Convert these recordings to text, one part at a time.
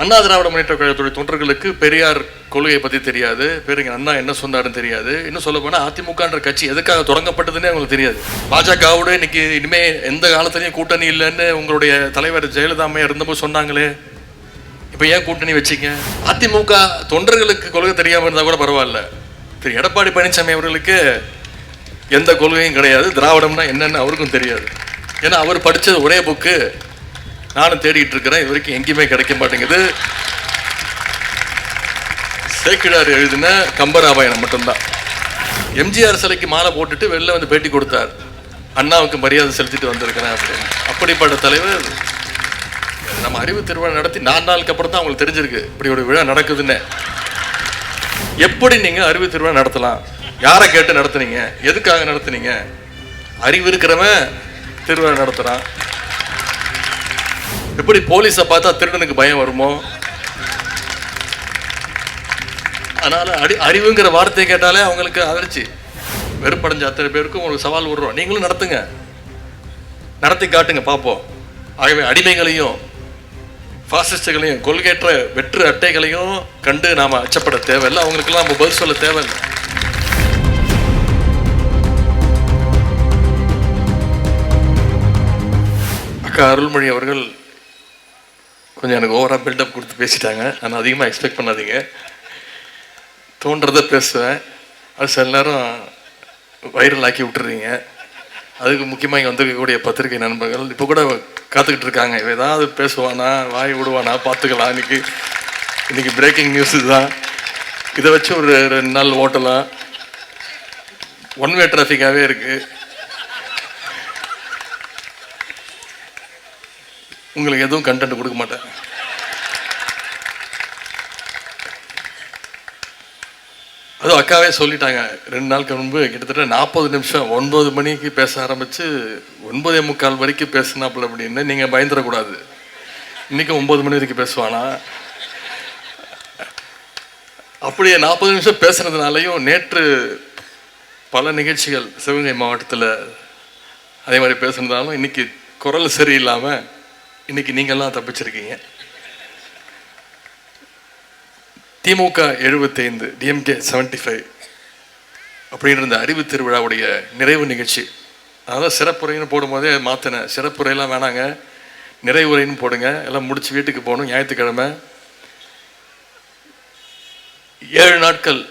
அண்ணா திராவிட முன்னேற்ற கழகத்துடைய தொண்டர்களுக்கு பெரியார் கொள்கையை பற்றி தெரியாது. பேருங்க அண்ணா என்ன சொன்னாருன்னு தெரியாது. இன்னும் சொல்ல போனால் அதிமுகன்ற கட்சி எதுக்காக தொடங்கப்பட்டதுன்னே அவங்களுக்கு தெரியாது. பாஜகவோட இன்னைக்கு இனிமே எந்த காலத்துலையும் கூட்டணி இல்லைன்னு உங்களுடைய தலைவர் ஜெயலலிதாமையா இருந்தபோது சொன்னாங்களே. இப்போ ஏன் கூட்டணி வச்சிங்க? அதிமுக தொண்டர்களுக்கு கொள்கை தெரியாமல் இருந்தால் கூட பரவாயில்ல. திரு. எடப்பாடி பழனிசாமி அவர்களுக்கு எந்த கொள்கையும் கிடையாது. திராவிடம்னா என்னன்னு அவருக்கும் தெரியாது. ஏன்னா அவர் படித்தது ஒரே புக்கு நானும் தேடிட்டு இருக்கிறேன். இது வரைக்கும் எங்கேயுமே கிடைக்க மாட்டேங்குது. சேக்கிழார் எழுதின கம்பராமாயணம் மட்டும்தான். எம்ஜிஆர் சிலைக்கு மாலை போட்டுட்டு வெளில வந்து பேட்டி கொடுத்தார். அண்ணாவுக்கு மரியாதை செலுத்திட்டு வந்திருக்கிறேன் அப்படின்னு. அப்படிப்பட்ட தலைவர் நம்ம அறிவு திருவிழா நடத்தி நாலு நாளுக்கு அப்புறம் தான் அவங்களுக்கு தெரிஞ்சிருக்கு. இப்படி ஒரு விழா நடக்குதுன்னு. எப்படி நீங்க அறிவு திருவிழா நடத்தலாம்? யாரை கேட்டு நடத்துனீங்க? எதுக்காக நடத்துனீங்க? அறிவு இருக்கிறவன் திருவிழா நடத்துறான். எப்படி போலீஸை பார்த்தா திருடனுக்கு பயம் வருமோ? அதனால அடி அறிவுங்கிற வார்த்தையை கேட்டாலே அவங்களுக்கு அதிர்ச்சி. வெறுப்படைஞ்ச அத்தனை பேருக்கும் உங்களுக்கு சவால் விடுறோம். நீங்களும் நடத்துங்க. நடத்தி காட்டுங்க பார்ப்போம். ஆகவே அடிமைகளையும் பாசிஸ்டுகளையும் கொள்கையற்ற வெற்று அட்டைகளையும் கண்டு நாம் அச்சப்பட தேவையில்லை. அவங்களுக்கெல்லாம் நம்ம பதில் சொல்ல தேவையில்லை. அக்கா அருள்மொழி அவர்கள் கொஞ்சம் எனக்கு ஓவராக பில்டப் கொடுத்து பேசிட்டாங்க. ஆனால் அதிகமாக எக்ஸ்பெக்ட் பண்ணாதீங்க. தோன்றதை பேசுவேன். அது சில நேரம் வைரல் ஆக்கி விட்டுறீங்க. அதுக்கு முக்கியமாக இங்கே வந்திருக்கக்கூடிய பத்திரிகை நண்பர்கள். இப்போ கூட காத்துக்கிட்டு இருக்காங்க. ஏதாவது பேசுவானா வாய் விடுவானா பார்த்துக்கலாம். இன்னைக்கு இன்னைக்கு பிரேக்கிங் நியூஸ் தான். இதை வச்சு ஒரு ரெண்டு நாள் ஓட்டலாம். ஒன் வே டிராஃபிக்காகவே இருக்குது உங்களுக்கு எதுவும் கண்டென்ட் கொடுக்க மாட்டேன். அதுவும் அக்காவே சொல்லிட்டாங்க ரெண்டு நாளுக்கு முன்பு கிட்டத்தட்ட நாற்பது நிமிஷம் ஒன்பது மணிக்கு பேச ஆரம்பித்து ஒன்பதே முக்கால் வரைக்கும் பேசினாப்புல அப்படின்னு நீங்கள் பயந்துடக்கூடாது. இன்றைக்கும் ஒம்பது மணி வரைக்கும் பேசுவானா? அப்படியே நாற்பது நிமிஷம் பேசுனதுனாலையும் நேற்று பல நிகழ்ச்சிகள் சிவகங்கை மாவட்டத்தில் அதே மாதிரி பேசுனதாலும் இன்றைக்கி குரல் சரியில்லாமல் இன்னைக்கு நீங்கள்லாம் தப்பிச்சிருக்கீங்க. திமுக எழுபத்தைந்து டிஎம்கே செவன்டி ஃபைவ் அப்படின்ற இந்த அறிவு திருவிழாவுடைய நிறைவு நிகழ்ச்சி. அதனால் சிறப்புரைன்னு போடும்போதே மாற்றினேன் சிறப்புரையெல்லாம் வேணாங்க. நிறைவுரைன்னு போடுங்க. எல்லாம் முடிச்சு வீட்டுக்கு போகணும். ஞாயிற்றுக்கிழமை. ஏழு நாட்கள்.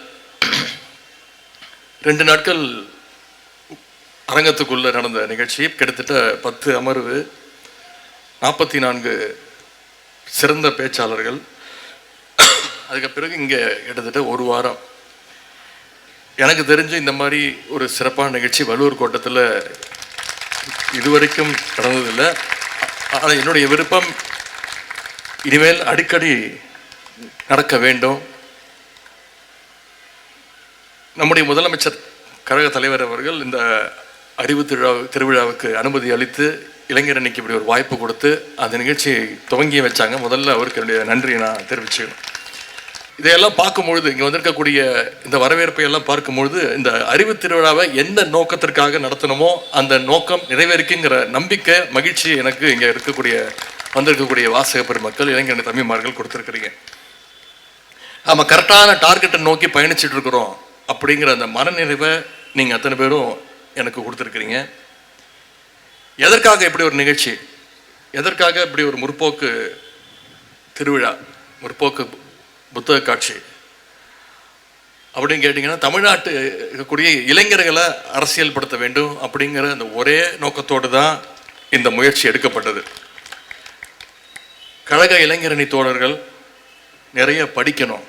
ரெண்டு நாட்கள் அரங்கத்துக்குள்ளே நடந்த நிகழ்ச்சி. கிட்டத்தட்ட பத்து அமர்வு. நாற்பத்தி நான்கு சிறந்த பேச்சாளர்கள். அதுக்கு பிறகு இங்கே கிட்டத்தட்ட ஒரு வாரம். எனக்கு தெரிஞ்சு இந்த மாதிரி ஒரு சிறப்பான நிகழ்ச்சி வல்லூர் கோட்டத்தில் இதுவரைக்கும் நடந்ததில்லை. ஆனால் என்னுடைய விருப்பம் இனிமேல் அடிக்கடி நடக்க வேண்டும். நம்முடைய முதலமைச்சர் கழக தலைவர் அவர்கள் இந்த அறிவு திருவிழா திருவிழாவுக்கு அனுமதி அளித்து இளைஞர் அன்னைக்கு இப்படி ஒரு வாய்ப்பு கொடுத்து அந்த நிகழ்ச்சியை துவங்கி வச்சாங்க. முதல்ல அவருக்கு என்னுடைய நன்றியை நான் தெரிவிச்சுக்கணும் இதையெல்லாம் பார்க்கும்பொழுது இங்கே வந்திருக்கக்கூடிய இந்த வரவேற்பை எல்லாம் பார்க்கும்பொழுது இந்த அறிவு திருவிழாவை எந்த நோக்கத்திற்காக நடத்தணுமோ அந்த நோக்கம் நிறைவேறிக்குங்கிற நம்பிக்கை மகிழ்ச்சி எனக்கு இங்கே இருக்கக்கூடிய வந்திருக்கக்கூடிய வாசக பெருமக்கள் இளைஞர் தம்பிமார்கள் கொடுத்துருக்குறீங்க. நம்ம கரெக்டான டார்கெட்டை நோக்கி பயணிச்சுட்டு இருக்கிறோம் அப்படிங்கிற அந்த மனநிறைவை நீங்கள் அத்தனை பேரும் எனக்கு கொடுத்துருக்குறீங்க. எதற்காக இப்படி ஒரு நிகழ்ச்சி? எதற்காக இப்படி ஒரு முற்போக்கு திருவிழா முற்போக்கு புத்தக காட்சி? அப்படின்னு கேட்டிங்கன்னா தமிழ்நாட்டு இருக்கக்கூடிய இளைஞர்களை அரசியல்படுத்த வேண்டும் அப்படிங்கிற அந்த ஒரே நோக்கத்தோடு தான் இந்த முயற்சி எடுக்கப்பட்டது. கழக இளைஞரணி தோழர்கள் நிறைய படிக்கணும்.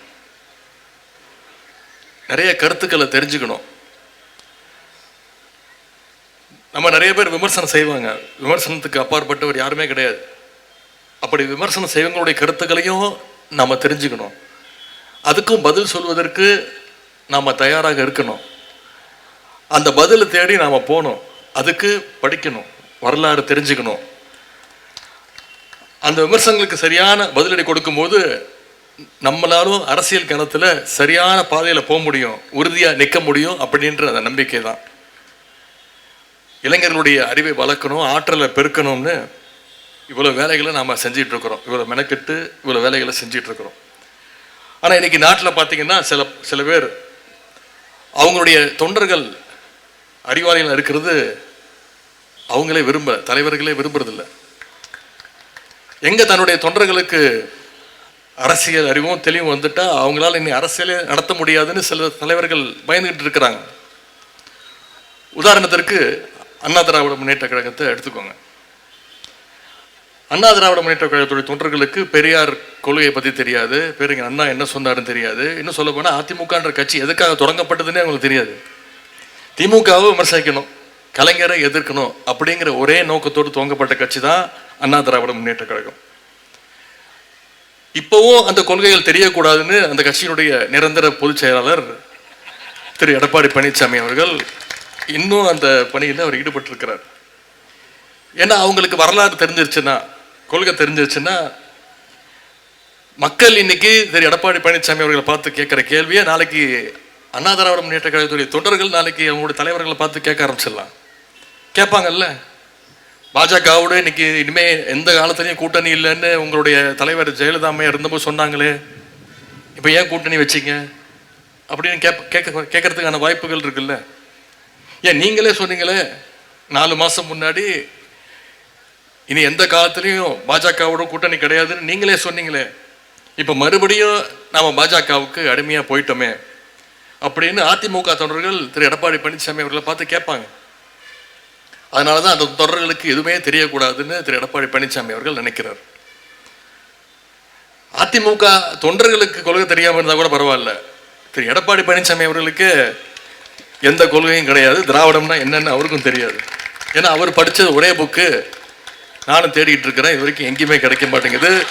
நிறைய கருத்துக்களை தெரிஞ்சுக்கணும். நம்ம நிறைய பேர் விமர்சனம் செய்வாங்க. விமர்சனத்துக்கு அப்பாற்பட்டவர் யாருமே கிடையாது. அப்படி விமர்சனம் செய்வங்களுடைய கருத்துக்களையும் நாம் தெரிஞ்சுக்கணும். அதுக்கும் பதில் சொல்வதற்கு நாம் தயாராக இருக்கணும். அந்த பதிலை தேடி நாம் போகணும். அதுக்கு படிக்கணும். வரலாறு தெரிஞ்சுக்கணும். அந்த விமர்சனங்களுக்கு சரியான பதிலடி கொடுக்கும்போது நம்மளாலும் அரசியல் கணத்தில் சரியான பாதையில் போக முடியும். உறுதியாக நிற்க முடியும் அப்படின்ற அந்த நம்பிக்கை தான் இளைஞர்களுடைய அறிவை வளர்க்கணும் ஆற்றலை பெருக்கணும்னு இவ்வளோ வேலைகளை நாம் செஞ்சிட்டு இருக்கிறோம் இவ்வளோ மெனக்கெட்டு இவ்வளோ வேலைகளை செஞ்சிட்டு இருக்கிறோம் ஆனால் இன்னைக்கு நாட்டில் பார்த்தீங்கன்னா சில சில பேர் அவங்களுடைய தொண்டர்கள் அறிவாளிகள் இருக்கிறது அவங்களே விரும்ப தலைவர்களே விரும்புறதில்ல. எங்கே தன்னுடைய தொண்டர்களுக்கு அரசியல் அறிவும் தெளிவும் வந்துட்டால் அவங்களால இனி அரசியலே நடத்த முடியாதுன்னு சில தலைவர்கள் பயந்துகிட்டு இருக்கிறாங்க. உதாரணத்திற்கு அண்ணா திராவிட முன்னேற்ற கழகத்தை எடுத்துக்கோங்க. அண்ணா திராவிட முன்னேற்ற கழகத்துடைய தொண்டர்களுக்கு பெரியார் கொள்கையை பற்றி தெரியாது. பேருங்க அண்ணா என்ன சொன்னாருன்னு தெரியாது. இன்னும் சொல்ல போனால் அதிமுகன்ற கட்சி எதுக்காக தொடங்கப்பட்டதுன்னே அவங்களுக்கு தெரியாது. திமுகவை விமர்சிக்கணும் கலைஞரை எதிர்க்கணும் அப்படிங்கிற ஒரே நோக்கத்தோடு துவங்கப்பட்ட கட்சி தான் அண்ணா திராவிட முன்னேற்ற கழகம். இப்போவும் அந்த கொள்கைகள் தெரியக்கூடாதுன்னு அந்த கட்சியினுடைய நிரந்தர பொதுச் செயலாளர் திரு எடப்பாடி பழனிசாமி அவர்கள் இன்னும் அந்த பணியில் அவர் ஈடுபட்டிருக்கிறார். ஏன்னா அவங்களுக்கு வரலாறு தெரிஞ்சிருச்சுன்னா கொள்கை தெரிஞ்சிருச்சுன்னா மக்கள் இன்னைக்கு திரு எடப்பாடி பழனிசாமி அவர்களை பார்த்து கேட்குற கேள்வியை நாளைக்கு அண்ணா திராவிட முன்னேற்ற கழகத்துடைய தொண்டர்கள் நாளைக்கு அவங்களுடைய தலைவர்களை பார்த்து கேட்க ஆரம்பிச்சிடலாம். கேட்பாங்கல்ல? பாஜகவோட இன்னைக்கு இனிமே எந்த காலத்துலையும் கூட்டணி இல்லைன்னு உங்களுடைய தலைவர் ஜெயலலிதா அம்மையார் இருந்தபோது சொன்னாங்களே இப்போ ஏன் கூட்டணி வச்சீங்க? அப்படின்னு கேட்ப கேட்க கேட்கறதுக்கான வாய்ப்புகள் இருக்குல்ல? ஏன் நீங்களே சொன்னீங்களே நாலு மாதம் முன்னாடி இனி எந்த காலத்துலேயும் பாஜகவோட கூட்டணி கிடையாதுன்னு நீங்களே சொன்னீங்களே. இப்போ மறுபடியும் நாம் பாஜகவுக்கு அடிமையாக போயிட்டோமே அப்படின்னு அதிமுக தொண்டர்கள் திரு. எடப்பாடி பழனிசாமி அவர்களை பார்த்து கேட்பாங்க. அதனால தான் அந்த தொடர்களுக்கு எதுவுமே தெரியக்கூடாதுன்னு திரு. எடப்பாடி பழனிசாமி அவர்கள் நினைக்கிறார். அதிமுக தொண்டர்களுக்கு கொள்கை தெரியாமல் இருந்தால் கூட பரவாயில்ல. திரு. எடப்பாடி பழனிசாமி அவர்களுக்கு எந்த கொள்கையும் கிடையாது. திராவிடம்னா என்னன்னு அவருக்கும் தெரியாது. ஏன்னா அவர் படித்தது ஒரே புக்கு நானும் தேடிட்டு இருக்கிறேன். இது வரைக்கும் எங்கேயுமே கிடைக்க மாட்டேங்குது.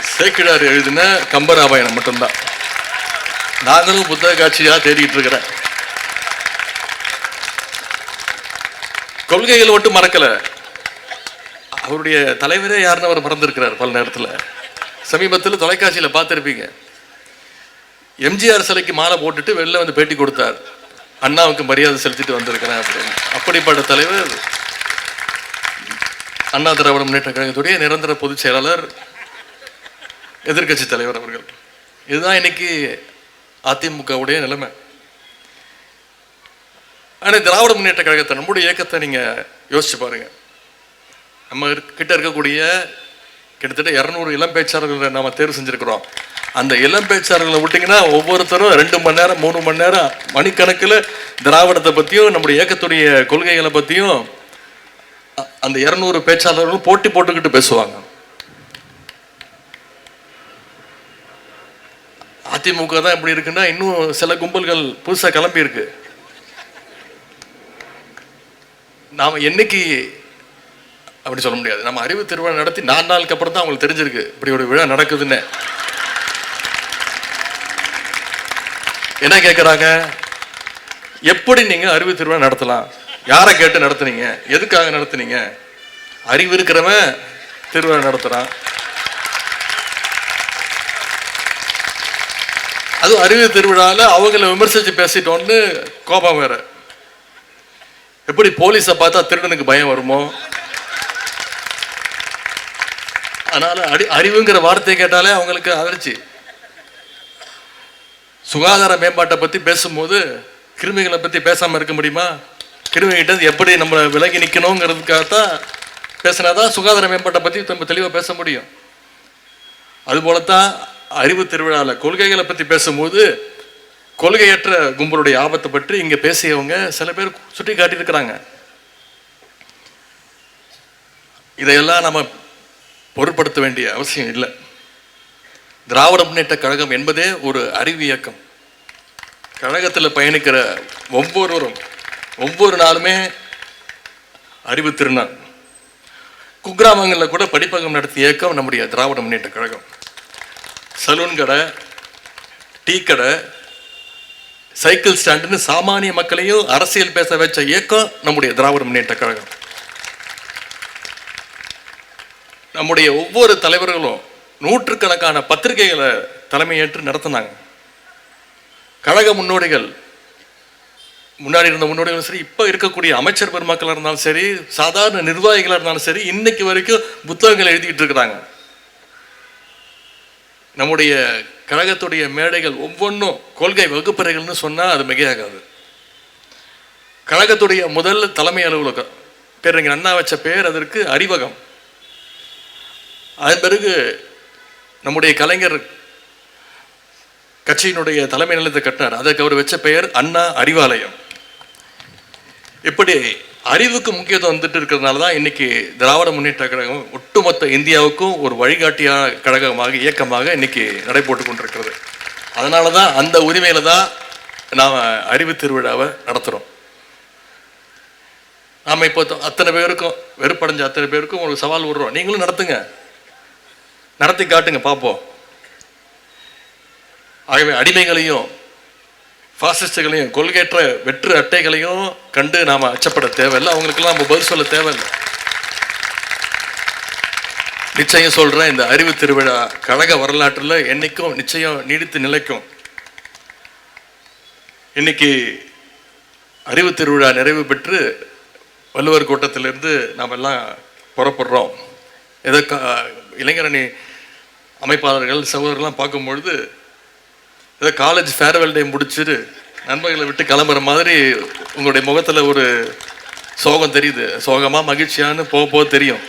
சேக்கிழார் எழுதின கம்பராமாயணம் மட்டும்தான். நாங்களும் புத்தக காட்சியாக தேடிட்டு இருக்கிறேன். கொள்கைகள் மட்டும் மறக்கல. அவருடைய தலைவரே யாருன்னு அவர் மறந்துருக்கிறார் பல நேரத்தில். சமீபத்தில் தொலைக்காட்சியில் பார்த்துருப்பீங்க. எம்ஜிஆர் சிலைக்கு மாலை போட்டுட்டு வெளில வந்து பேட்டி கொடுத்தார். அண்ணாவுக்கு மரியாதை செலுத்திட்டு வந்திருக்கிறேன் அப்படின்னு. அப்படிப்பட்ட தலைவர் அண்ணா திராவிட முன்னேற்ற கழகத்துடைய நிரந்தர பொதுச் செயலாளர் எதிர்க்கட்சி தலைவர் அவர்கள். இதுதான் இன்னைக்கு அதிமுகவுடைய நிலைமை. ஆனால் திராவிட முன்னேற்ற கழகத்தை நம்முடைய இயக்கத்தை நீங்கள் யோசிச்சு பாருங்க. நம்ம கிட்ட இருக்கக்கூடிய கிட்டத்தட்ட இரநூறு இளம் பேச்சாளர்களை நாம் தேர்வு செஞ்சுருக்கிறோம். அந்த இளம் பேச்சாளர்களை விட்டிங்கன்னா ஒவ்வொருத்தரும் ரெண்டு மணி நேரம் மூணு மணி நேரம் மணிக்கணக்கில் திராவிடத்தை பற்றியும் நம்முடைய இயக்கத்துடைய கொள்கைகளை பற்றியும் அந்த இரநூறு பேச்சாளர்களும் போட்டி போட்டுக்கிட்டு பேசுவாங்க. அதிமுக தான் இப்படி இருக்குன்னா இன்னும் சில கும்பல்கள் புதுசாக கிளம்பி இருக்கு. என்னைக்கு அப்படி சொல்ல முடியாது. நம்ம அறிவு திருவிழா நடத்தி நாலு நாளுக்கு அப்புறம் தான் அவங்களுக்கு தெரிஞ்சிருக்கு இப்படி ஒரு விழா நடக்குதுன்னு. என்ன கேட்குறாங்க எப்படி நீங்கள் அறிவு திருவிழா நடத்தலாம்? யாரை கேட்டு நடத்துனீங்க? எதுக்காக நடத்துனீங்க? அறிவு இருக்கிறவன் திருவிழா நடத்துகிறான் அதுவும் அறிவு திருவிழாவில் அவங்கள விமர்சித்து பேசிட்டோன்னு கோபம் வேற. எப்படி போலீஸை பார்த்தா திருடனுக்கு பயம் வருமோ? அதனால் அடி அறிவுங்கிற வார்த்தையை கேட்டாலே அவங்களுக்கு அதிர்ச்சி. சுகாதார மேம்பாட்டை பற்றி பேசும்போது கிருமிகளை பற்றி பேசாம இருக்க முடியுமா? கிருமிகிட்ட எப்படி நம்ம விலகி நிற்கணுங்கிறதுக்காகத்தான் பேசினாதான் சுகாதார மேம்பாட்டை பற்றி நம்ம தெளிவாக பேச முடியும். அதுபோல தான் அறிவு திருவிழாவில் கொள்கைகளை பற்றி பேசும்போது கொள்கையற்ற கும்பலுடைய ஆபத்தை பற்றி இங்கே பேசியவங்க சில பேர் சுட்டி காட்டியிருக்கிறாங்க. இதையெல்லாம் நம்ம பொருட்படுத்த வேண்டிய அவசியம் இல்லை. திராவிட முன்னேற்ற கழகம் என்பதே ஒரு அறிவு இயக்கம். கழகத்தில் பயணிக்கிற ஒவ்வொருவரும் ஒவ்வொரு நாளுமே அறிவு திருநாள். குக்கிராமங்களில் கூட படிப்பகம் நடத்திய இயக்கம் நம்முடைய திராவிட முன்னேற்ற கழகம். சலூன் கடை டீ கடை சைக்கிள் ஸ்டாண்டுன்னு சாமானிய மக்களையும் அரசியல் பேச வச்ச இயக்கம் நம்முடைய திராவிட முன்னேற்ற கழகம். நம்முடைய ஒவ்வொரு தலைவர்களும் நூற்றுக்கணக்கான பத்திரிகைகளை தலைமையேற்று நடத்தினாங்க. கழக முன்னோடிகள் முன்னாடி இருந்த முன்னோடிகளும் சரி இப்போ இருக்கக்கூடிய அமைச்சர் பெருமக்களாக இருந்தாலும் சரி சாதாரண நிர்வாகிகளாக இருந்தாலும் சரி இன்னைக்கு வரைக்கும் புத்தகங்கள் எழுதிக்கிட்டு இருக்கிறாங்க. நம்முடைய கழகத்துடைய மேடைகள் ஒவ்வொன்றும் கொள்கை வகுப்பறைகள்னு சொன்னால் அது மிகையாகாது. கழகத்துடைய முதல் தலைமை அலுவலகம் பேரறிஞர் அண்ணா வச்ச பேர் அதற்கு அறிவகம். அதன் பிறகு நம்முடைய கலைஞர் கட்சியினுடைய தலைமை நிலையத்தை கட்டினார். அதற்கு அவர் வச்ச பெயர் அண்ணா அறிவாலயம். இப்படி அறிவுக்கு முக்கியத்துவம் வந்துட்டு இருக்கிறதுனால தான் இன்னைக்கு திராவிட முன்னேற்ற கழகம் ஒட்டுமொத்த இந்தியாவுக்கும் ஒரு வழிகாட்டியான கழகமாக இயக்கமாக இன்னைக்கு நடைபோட்டு கொண்டிருக்கிறது. அதனால தான் அந்த உரிமையில தான் நாம் அறிவு திருவிழாவை நடத்துகிறோம் நாம் இப்போ அத்தனை பேருக்கும் வெறுப்படைஞ்ச அத்தனை பேருக்கும் ஒரு சவால் விடுறோம். நீங்களும் நடத்துங்க. நடத்தி காட்டுங்க பார்ப்போம். ஆகவே அடிமைகளையும் பாசிஸ்டுகளையும் கொள்கையற்ற வெற்று அட்டைகளையும் கண்டு நாம் அச்சப்பட தேவையில்லை. அவங்களுக்கெல்லாம் நம்ம பதில் சொல்ல தேவையில்லை. நிச்சயம் சொல்கிறேன் இந்த அறிவு திருவிழா கழக வரலாற்றில் என்னைக்கும் நிச்சயம் நீடித்து நிலைக்கும். இன்னைக்கு அறிவு திருவிழா நிறைவு பெற்று வள்ளுவர் கூட்டத்திலிருந்து நாம் எல்லாம் புறப்படுறோம். ஏதோ இளைஞரணி அமைப்பாளர்கள் சகோதரர்லாம் பார்க்கும்பொழுது ஏதோ காலேஜ் ஃபேர்வெல் டே முடிச்சுட்டு நண்பர்களை விட்டு கிளம்புற மாதிரி உங்களுடைய முகத்தில் ஒரு சோகம் தெரியுது. சோகமா மகிழ்ச்சியான்னு போக போக தெரியும்.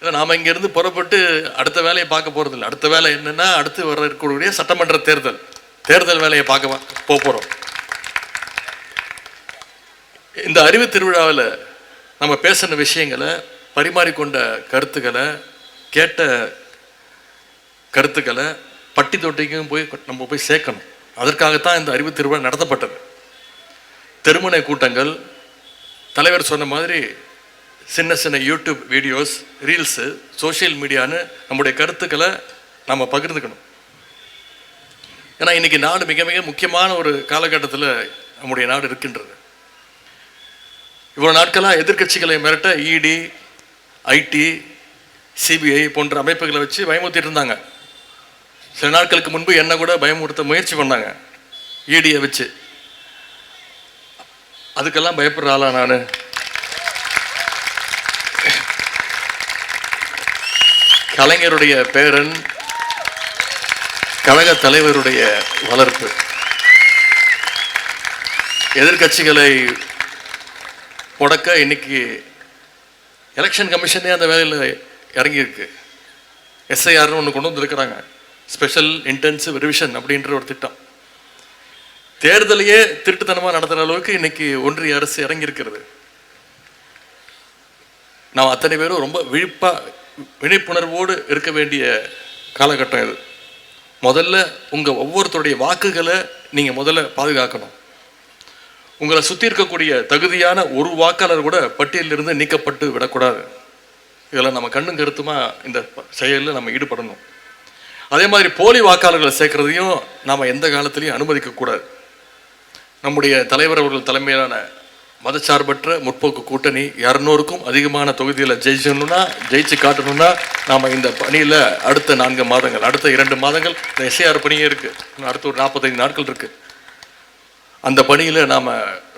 இல்ல, நாம இங்கிருந்து புறப்பட்டு அடுத்த வேலையை பார்க்க போறதில்ல. அடுத்த வேலை என்னன்னா அடுத்து வர இருக்கக்கூடிய சட்டமன்ற தேர்தல். தேர்தல் வேலையை பார்க்க போக போறோம். இந்த அறிவு திருவிழாவில் நம்ம பேசின விஷயங்களை பரிமாறிக்கொண்ட கருத்துக்களை கேட்ட கருத்துக்களை பட்டி தொட்டிக்கும் போய் நம்ம போய் சேர்க்கணும். அதற்காகத்தான் இந்த அறிவு திருவிழா நடத்தப்பட்டது. தெருமுனை கூட்டங்கள் தலைவர் சொன்ன மாதிரி சின்ன சின்ன யூடியூப் வீடியோஸ் ரீல்ஸு சோஷியல் மீடியான்னு நம்முடைய கருத்துக்களை நம்ம பகிர்ந்துக்கணும். ஏன்னா இன்றைக்கி நாடு மிக மிக முக்கியமான ஒரு காலகட்டத்தில் நம்முடைய நாடு இருக்கின்றது. இவ்வளோ நாட்களாக எதிர்க்கட்சிகளை மிரட்ட இடி ஐடி சிபிஐ போன்ற அமைப்புகளை வச்சு பயமுறுத்திட்டு இருந்தாங்க. சில நாட்களுக்கு முன்பு என்ன கூட பயமுறுத்த முயற்சி பண்ணாங்க இடியை வச்சு. அதுக்கெல்லாம் பயப்படுற ஆளா நான். கலைஞருடைய பேரன் கழக தலைவருடைய வளர்ப்பு. எதிர்க்கட்சிகளை முடக்க இன்னைக்கு எலெக்ஷன் கமிஷனே அந்த வேலையில் இறங்கியிருக்கு. எஸ்ஐஆர்னு ஒன்று கொண்டு வந்துருக்கிறாங்க. ஸ்பெஷல் இன்டென்சிவ் ரிவிஷன் அப்படின்ற ஒரு திட்டம். தேர்தலையே திருட்டுத்தனமாக நடத்துகிற அளவுக்கு இன்னைக்கு ஒன்றிய அரசு இறங்கியிருக்கிறது. நாம் அத்தனை பேரும் ரொம்ப விழிப்பாக விழிப்புணர்வோடு இருக்க வேண்டிய காலகட்டம் இது. முதல்ல உங்கள் ஒவ்வொருத்தருடைய வாக்குகளை நீங்கள் முதல்ல பாதுகாக்கணும். உங்களை சுற்றி இருக்கக்கூடிய தகுதியான ஒரு வாக்காளர் கூட பட்டியலிருந்து நீக்கப்பட்டு விடக்கூடாது. இதில் நம்ம கண்ணும் கருத்துமா இந்த செயலில் நம்ம ஈடுபடணும். அதே மாதிரி போலி வாக்காளர்களை சேர்க்கறதையும் நாம் எந்த காலத்திலையும் அனுமதிக்கக்கூடாது. நம்முடைய தலைவர் அவர்கள் தலைமையிலான மதச்சார்பற்ற முற்போக்கு கூட்டணி இரநூறுக்கும் அதிகமான தொகுதியில் ஜெயிச்சணும்னா ஜெயிச்சு காட்டணும்னா நாம் இந்த பணியில் அடுத்த நான்கு மாதங்கள் அடுத்த இரண்டு மாதங்கள் இந்த எஸ்ஏஆர் பணியே இருக்குது அடுத்த ஒரு நாற்பத்தைந்து நாட்கள் இருக்குது அந்த பணியில் நாம்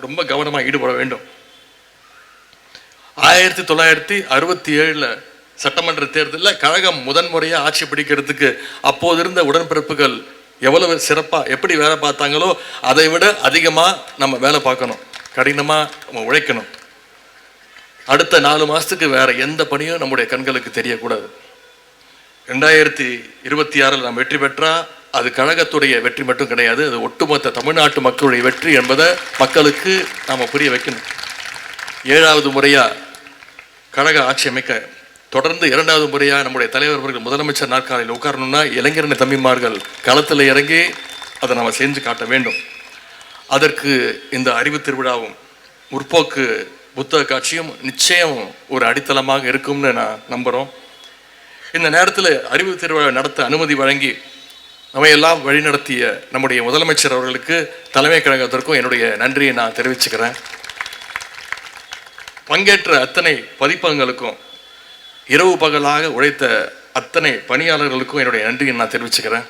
ரொம்ப கவனமாக ஈடுபட வேண்டும். ஆயிரத்தி தொள்ளாயிரத்தி அறுபத்தி ஏழில் சட்டமன்ற தேர்தலில் கழகம் முதன்முறையாக ஆட்சி பிடிக்கிறதுக்கு அப்போது இருந்த உடன்பிறப்புகள் எவ்வளவு சிறப்பாக எப்படி வேலை பார்த்தாங்களோ அதை விட அதிகமாக நம்ம வேலை பார்க்கணும். கடினமாக நம்ம உழைக்கணும். அடுத்த நாலு மாதத்துக்கு வேறு எந்த பணியும் நம்முடைய கண்களுக்கு தெரியக்கூடாது. ரெண்டாயிரத்தி இருபத்தி ஆறில் நாம் வெற்றி பெற்றால் அது கழகத்துடைய வெற்றி மட்டும் கிடையாது அது ஒட்டுமொத்த தமிழ்நாட்டு மக்களுடைய வெற்றி என்பதை மக்களுக்கு நாம் புரிய வைக்கணும். ஏழாவது முறையாக கழக ஆட்சி அமைக்க தொடர்ந்து இரண்டாவது முறையாக நம்முடைய தலைவர் அவர்கள் முதலமைச்சர் நாற்காலியில் உட்காரணும்னா இளைஞரணி தம்பிமார்கள் களத்தில் இறங்கி அதை நம்ம செஞ்சு காட்ட வேண்டும். அதற்கு இந்த அறிவு திருவிழாவும் முற்போக்கு புத்தக காட்சியும் நிச்சயம் ஒரு அடித்தளமாக இருக்கும்னு நான் நம்புகிறோம் இந்த நேரத்தில் அறிவு திருவிழா நடத்த அனுமதி வழங்கி நம்மையெல்லாம் வழிநடத்திய நம்முடைய முதலமைச்சர் அவர்களுக்கு தலைமை கழகத்திற்கும் என்னுடைய நன்றியை நான் தெரிவிச்சுக்கிறேன். பங்கேற்ற அத்தனை பதிப்பகங்களுக்கும் இரவு பகலாக உழைத்த அத்தனை பணியாளர்களுக்கும் என்னுடைய நன்றியை நான் தெரிவிச்சுக்கிறேன்.